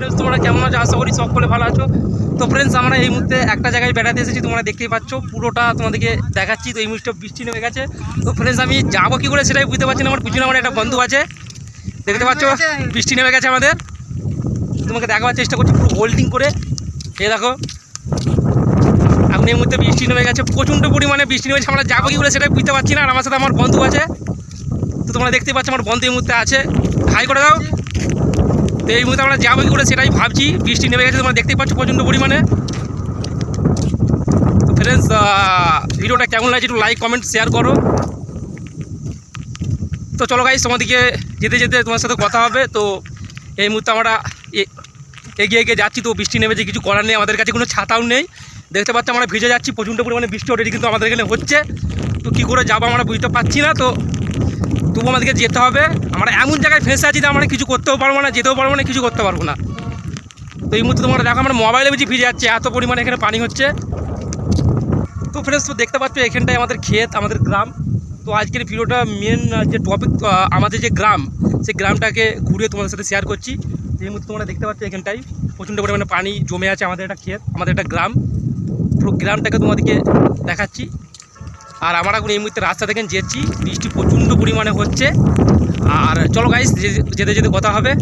Friends তোমরা কেমন আছো? আশা করি সকলে ভালো আছো। তো ফ্রেন্ডস আমরা এই মুহূর্তে একটা জায়গায় বেড়াতে এসেছি তোমরা দেখতেই পাচ্ছ। পুরোটা তোমাদেরকে দেখাচ্ছি তো এই মুহূর্তে বৃষ্টি নেমে গেছে। তো ফ্রেন্ডস আমি যাব কি করে সেটাই বুঝতে পারছি না আমার পিছনে আমার একটা বন্ধু আছে। দেখতে পাচ্ছ? বৃষ্টি নেমে গেছে আমাদের। তোমাকে দেখাবার চেষ্টা করছি পুরো হোল্ডিং করে। এ দেখো। এখন এই মুহূর্তে বৃষ্টি নেমে গেছে প্রচণ্ড পরিমাণে বৃষ্টি নেমেছে। আমরা যাব কি করে সেটাই বুঝতে পারছি না আর আমার সাথে আমার বন্ধু আছে। তো তোমরা দেখতে পাচ্ছ আমার বন্ধু এই মুহূর্তে আছে। হাই করে দাও। তো এই মুহূর্তে আমরা যাব করে সেটাই ভাবছি। বৃষ্টি নেমে গেছে, তোমরা দেখতেই পাচ্ছ প্রচণ্ড পরিমাণে। তো ফ্রেন্ডস ভিডিওটা কেমন লাগছে একটু লাইক কমেন্ট শেয়ার করো। তো চলো গাইস তোমাদেরকে যেতে যেতে তোমার সাথে কথা হবে। তো এই মুহূর্তে আমরা এগিয়ে এগিয়ে যাচ্ছি, তো বৃষ্টি নেমেছে, কিছু করার নেই, আমাদের কাছে কোনো ছাতাও নেই। দেখতে পাচ্ছি আমরা ভিজে যাচ্ছি, প্রচণ্ড পরিমাণে বৃষ্টি অলরেডি কিন্তু আমাদের এখানে হচ্ছে। তো কী করে যাব আমরা বুঝতে পারছি না, তো তবু আমাদেরকে যেতে হবে। আমরা এমন জায়গায় ফেঁসে আছি যে আমরা কিছু করতেও পারব না, যেতেও পারব না, কিছু করতে পারব না। তো এই মুহূর্তে তোমরা দেখো, আমার মোবাইলে বেশি ভিজে যাচ্ছে, এত পরিমাণে এখানে পানি হচ্ছে। তো ফ্রেন্ডস তো দেখতে পাচ্ছ, এখানটায় আমাদের ক্ষেত, আমাদের গ্রাম। তো আজকের ভিডিওটা মেন যে টপিক আমাদের যে গ্রাম, সেই গ্রামটাকে ঘুরে তোমাদের সাথে শেয়ার করছি। এই মুহূর্তে তোমরা দেখতে পাচ্ছ, এখানটায় প্রচণ্ড পরিমাণে পানি জমে আছে আমাদের একটা ক্ষেত, আমাদের একটা গ্রাম। পুরো গ্রামটাকে তোমাদেরকে দেখাচ্ছি। আর আমরা এখন এই মুহূর্তে রাস্তা থেকে যেচ্ছি বৃষ্টি প্রচণ্ড পরিমাণে হচ্ছে। আর চলো গাইস যেতে যেতে কথা হবে।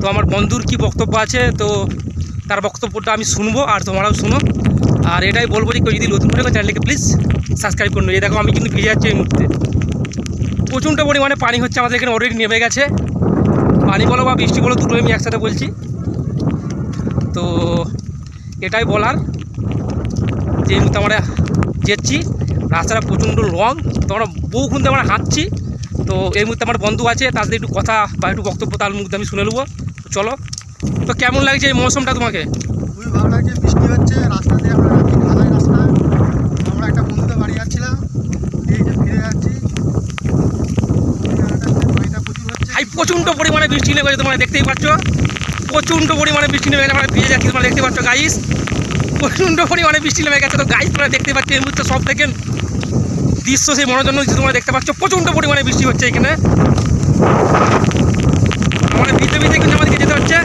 তো আমার বন্ধুর কি বক্তব্য আছে, তো তার বক্তব্যটা আমি শুনব আর তোমরাও শুনো। আর এটাই বলব যে কেউ যদি নতুন করে চ্যানেলকে প্লিজ সাবস্ক্রাইব করুন এই দেখো, আমি কিন্তু ভিজে যাচ্ছি এই মুহূর্তে। প্রচণ্ড পরিমাণে পানি হচ্ছে, আমাদের এখানে অলরেডি নেমে গেছে। পানি বলো বা বৃষ্টি বলো, দুটোই আমি একসাথে বলছি। তো এটাই বলার। যে এই মুহূর্তে আমরা যেচ্ছি। রাস্তাটা প্রচণ্ড লং তো আমরা বহুক্ষণ আমরা হাঁটছি। তো এই মুহূর্তে আমার বন্ধু আছে তার সাথে একটু কথা বা একটু বক্তব্য তার মুহূর্তে আমি শুনে নেব। তো চলো। তো কেমন লাগছে এই মৌসুমটা তোমাকে? খুবই ভালো লাগছে বৃষ্টি হচ্ছে রাস্তা দিয়ে আমরা যাচ্ছি ঢালাই রাস্তা। আমরা একটা বন্ধুদের বাড়ি যাচ্ছিলাম এই যে ফিরে যাচ্ছি। প্রচণ্ড পরিমাণে বৃষ্টি নেমে গেছে তোমরা দেখতেই পাচ্ছ। প্রচণ্ড পরিমাণে বৃষ্টি নেমে গেছে আমরা ভিজে যাচ্ছি তোমরা দেখতে পাচ্ছ গাইস প্রচণ্ড পরিমাণে বৃষ্টি লেগে গেছে। তো গাছ তোমরা দেখতে পাচ্ছ এই মুহূর্তে সব থেকে দৃশ্য সেই মনোরঞ্জন দৃশ্য তোমরা দেখতে পাচ্ছ, প্রচণ্ড পরিমাণে বৃষ্টি হচ্ছে এখানে। আমাদের ভিতরে ভিতরে কিন্তু আমাদেরকে যেতে হচ্ছে।